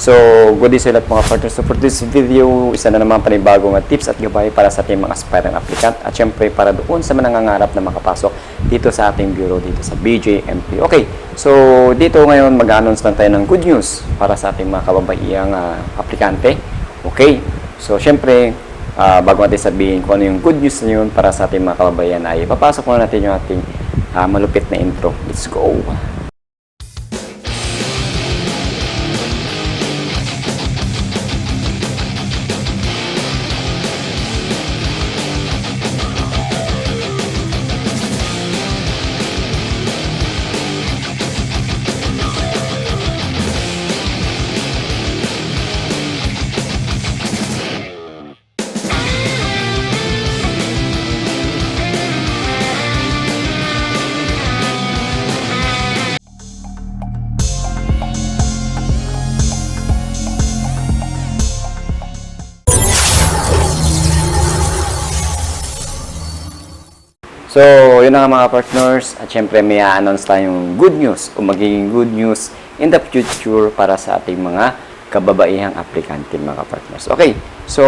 So, good day sa lahat mga partners. So, for this video, isa na naman panibagong tips at gabay para sa ating mga aspirant applicant at syempre para doon sa mga nangangarap na makapasok dito sa ating bureau dito sa BJMP. Okay, so dito ngayon mag-announce lang tayo ng good news para sa ating mga kababaihang uh, aplikante. Okay, so syempre, uh, bago natin sabihin kung ano yung good news na yun para sa ating mga kababayan ay papasok muna natin yung ating uh, malupit na intro. Let's go! So, yun na nga mga partners. At syempre, may announce tayong good news o magiging good news in the future para sa ating mga kababaihang aplikante mga partners. Okay, so,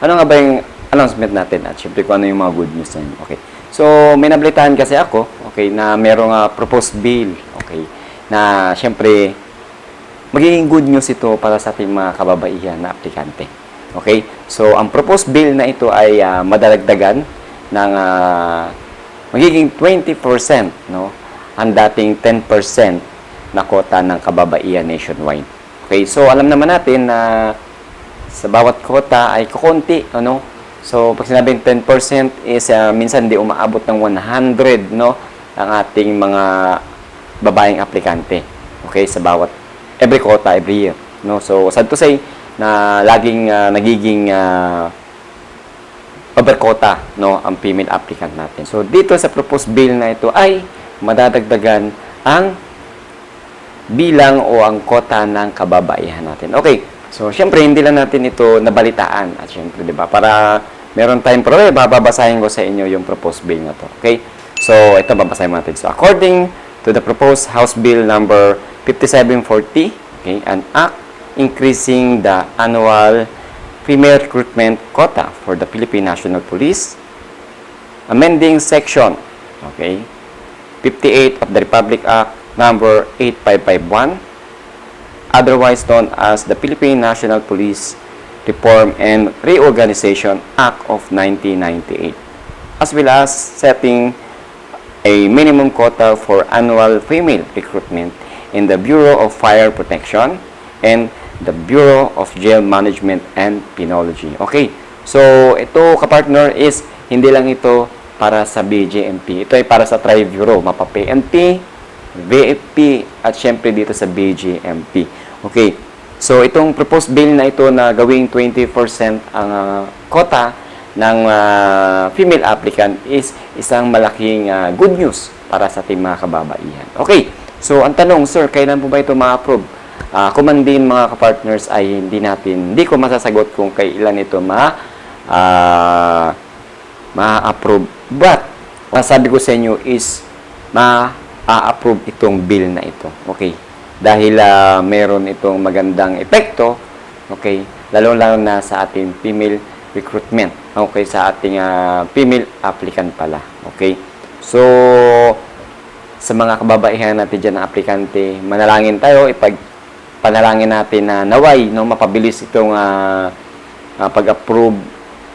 ano nga ba yung announcement natin? At syempre, kung ano yung mga good news na yun. Okay, so, may nabalitaan kasi ako, okay, na merong uh, proposed bill, okay, na syempre, magiging good news ito para sa ating mga kababaihan na aplikante. Okay? So, ang proposed bill na ito ay ah, madadagdagan ng ah, magiging 20%, no? Ang dating 10% na kota ng kababaihan nationwide. Okay? So, alam naman natin na sa bawat kota ay kukunti, ano? So, pag sinabing 10% is ah, minsan di umaabot ng 100, no? Ang ating mga babaeng aplikante. Okay? Sa bawat every quota every year no so sad to say na laging ah, nagiging uh, over quota no ang female applicant natin. So dito sa proposed bill na ito ay madadagdagan ang bilang o ang kota ng kababaihan natin. Okay so syempre hindi lang natin ito nabalitaan at syempre di ba para meron tayong problema babasahin ko sa inyo yung proposed bill na to okay? So ito babasahin natin. So according to the proposed House Bill number 5740, okay, an act increasing the annual female recruitment quota for the Philippine National Police, amending section, okay, 58 of the Republic Act number 8551, otherwise known as the Philippine National Police Reform and Reorganization Act of 1998, as well as setting a minimum quota for annual female recruitment in the Bureau of Fire Protection and the Bureau of Jail Management and Penology. Okay, so ito kapartner is hindi lang ito para sa BJMP. Ito ay para sa Tri-Bureau, mapa PNP, VFP, at syempre dito sa BJMP. Okay, so itong proposed bill na ito na gawing 20% ang uh, quota ng uh, female applicant is isang malaking uh, good news para sa ating mga kababaihan. Okay, so ang tanong, sir, kailan po ba ito ma-approve? Uh, kung man din mga kapartners ay hindi natin, hindi ko masasagot kung kailan ito ma uh, ma-approve. But, ang sabi ko sa inyo is ma-approve itong bill na ito. Okay, dahil uh, meron itong magandang epekto, okay, lalo-lalo na sa ating female recruitment. Okay, sa ating uh, female applicant pala. Okay. So, sa mga kababaihan natin dyan na aplikante, manalangin tayo, ipag panalangin natin na naway, no, mapabilis itong uh, uh, pag-approve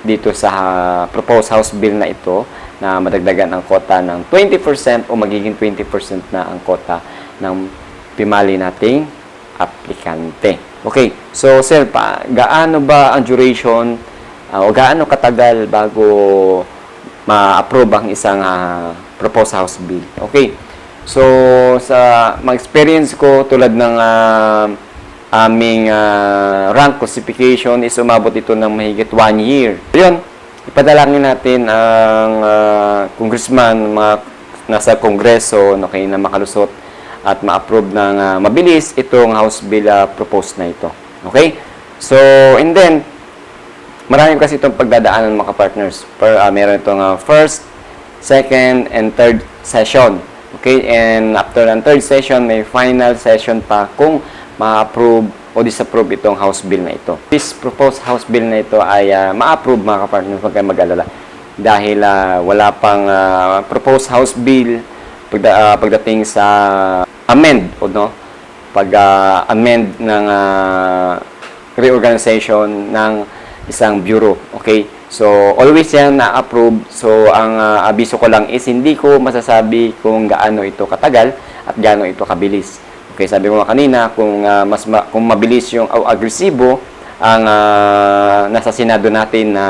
dito sa uh, proposed House Bill na ito na madagdagan ang kota ng 20% o magiging 20% na ang kota ng pimali nating aplikante. Okay, so sir, pa, gaano ba ang duration uh, o gaano katagal bago ma-approve ang isang uh, proposed House Bill. Okay. So, sa mga experience ko, tulad ng uh, aming uh, rank classification is umabot ito ng mahigit one year. Yun, ipadalangin natin ang uh, congressman, mga nasa kongreso, no, kayo na makalusot at ma-approve ng uh, mabilis itong House Bill uh, proposed na ito. Okay? So, and then, Marami kasi itong pagdadaanan mga partners. Per, uh, meron itong uh, first, second, and third session. Okay? And after ang third session, may final session pa kung ma-approve o disapprove itong House Bill na ito. This proposed House Bill na ito ay ah, ma-approve mga kapartners, huwag kayong mag-alala. Dahil ah, wala pang ah, proposed House Bill pagda, ah, pagdating sa amend o no pag ah, amend ng ah, reorganization ng isang bureau okay so always yan na-approve so ang ah, abiso ko lang is hindi ko masasabi kung gaano ito katagal at gaano ito kabilis okay sabi ko kanina kung ah, mas ma- kung mabilis yung o agresibo ang ah, nasa senado natin na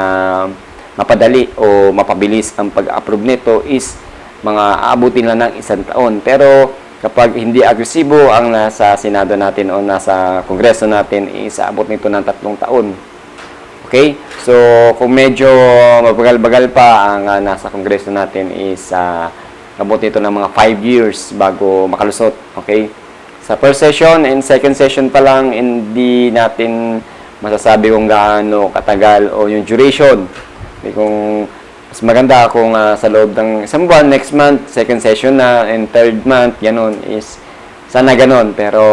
mapadali o mapabilis ang pag-approve nito is mga aabutin lang ng isang taon. Pero kapag hindi agresibo ang nasa Senado natin o nasa Kongreso natin, is aabot nito ng tatlong taon. Okay? So, kung medyo mabagal-bagal pa ang ah, nasa Kongreso natin is uh, abot nito ng mga 5 years bago makalusot. Okay? Sa first session and second session pa lang, hindi natin masasabi kung gaano katagal o yung duration. Okay, kung mas maganda kung ah, sa loob ng isang buwan, next month, second session na, and third month, ganun, is sana ganun. Pero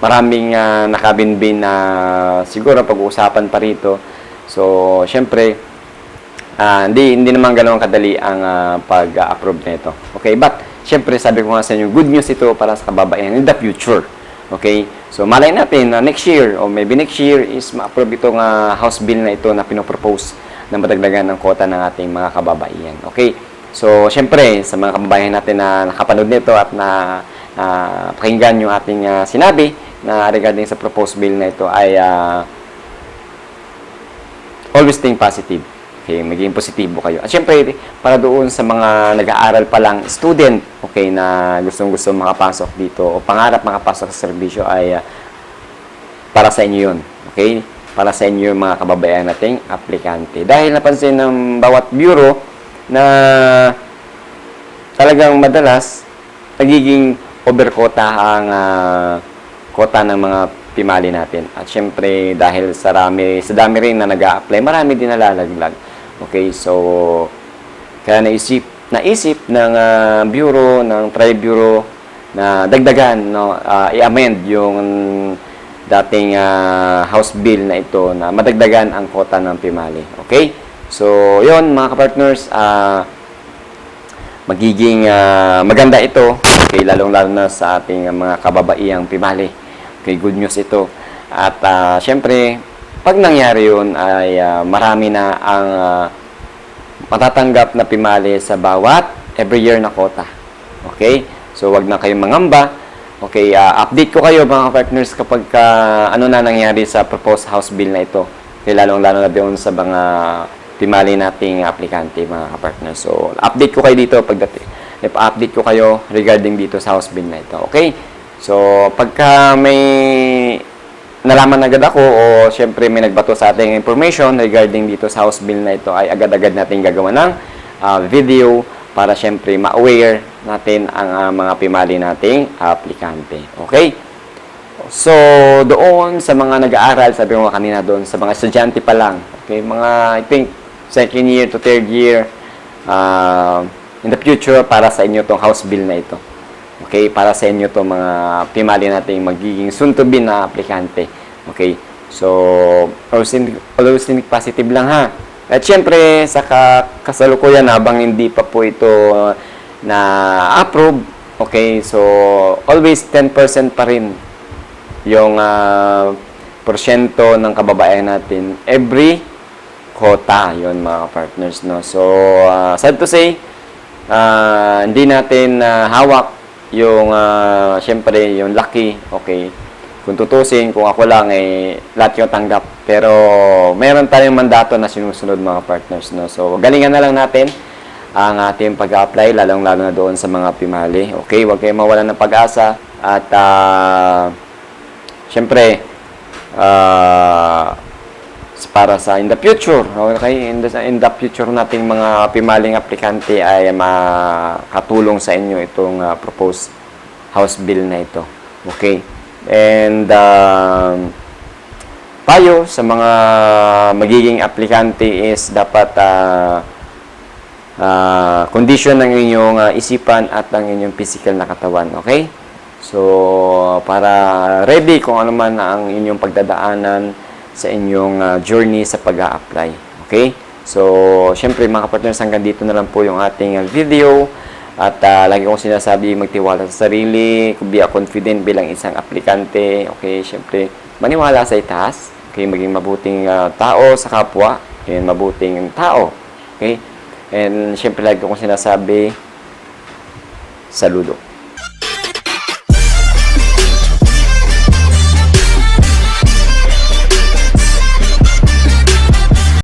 maraming ah, nakabinbin na siguro pag-uusapan pa rito. So, syempre, ah, hindi, hindi naman ganoon kadali ang ah, pag-approve nito. Okay, but syempre, sabi ko nga sa inyo, good news ito para sa kababaihan in the future. Okay? So, malay natin na next year or maybe next year is ma-approve itong ah, House Bill na ito na pinopropose na madagdagan ng kota ng ating mga kababaihan. Okay? So, syempre, sa mga kababayan natin na nakapanood nito at na ah, pakinggan yung ating ah, sinabi na regarding sa proposed bill na ito ay ah, always think positive. Okay, maging positibo kayo. At syempre, para doon sa mga nag-aaral pa lang student, okay, na gustong-gusto makapasok dito o pangarap makapasok sa serbisyo ay ah, para sa inyo yun. Okay? Para sa inyo yung mga kababayan nating aplikante. Dahil napansin ng bawat bureau na talagang madalas nagiging overquota ang ah, quota ng mga pimali natin. At syempre, dahil sa dami, sa dami rin na nag apply marami din nalalaglag. Okay, so, kaya naisip, naisip ng ah, bureau, ng tri-bureau, na dagdagan, no, ah, i-amend yung dating ah, House Bill na ito na madagdagan ang quota ng Pimali. Okay? So, yon mga kapartners, ah, magiging ah, maganda ito. Okay, lalong-lalo na sa ating ah, mga kababaihang Pimali. Okay, good news ito. At ah, syempre, pag nangyari yun ay ah, marami na ang ah, matatanggap na Pimali sa bawat every year na quota. Okay? So, wag na kayong mangamba. Okay, ah, update ko kayo mga partners kapag ka, ano na nangyari sa proposed House Bill na ito. Okay, lalong-lalo na doon sa mga Pimali nating aplikante mga partners. So, update ko kayo dito pagdating. Ipa-update ko kayo regarding dito sa House Bill na ito. Okay? So, pagka may nalaman agad ako o syempre may nagbato sa ating information regarding dito sa House Bill na ito ay agad-agad natin gagawa ng ah, video para syempre ma-aware natin ang ah, mga pimali nating aplikante. Okay? So, doon sa mga nag-aaral, sabi nga kanina doon, sa mga estudyante pa lang, okay, mga, I think, second year to third year, ah, in the future, para sa inyo tong House Bill na ito. Okay, para sa inyo to mga pimali nating magiging soon to be na aplikante. Okay. So, always think positive lang ha. At syempre, sa ka- kasalukuyan habang hindi pa po ito na approve, okay, so always 10% pa rin yung ah, porsyento ng kababayan natin every quota yon mga partners no so ah, sad to say ah, hindi natin ah, hawak yung ah, syempre yung lucky okay? Kung tutusin kung ako lang eh lahat yung tanggap. Pero meron tayong mandato na sinusunod mga partners no? So galingan na lang natin ang ating pag-apply lalong lalo na doon sa mga pimali okay? Huwag kayong mawalan ng pag-asa at ah, syempre ah, para sa in the future okay? In the, in the future nating mga pimaling aplikante ay makatulong sa inyo itong ah, proposed house bill na ito okay? And um, payo sa mga magiging aplikante is dapat ah, ah, condition ng inyong ah, isipan at ng inyong physical na katawan okay? So, para ready kung ano man ang inyong pagdadaanan sa inyong ah, journey sa pag apply Okay? So, syempre mga partners, hanggang dito na lang po yung ating ah, video. At ah, lagi kong sinasabi, magtiwala sa sarili, be confident bilang isang aplikante. Okay, syempre, maniwala sa itaas. Okay, maging mabuting ah, tao sa kapwa. Okay, mabuting tao. Okay? And syempre, lagi kong sinasabi, saludo.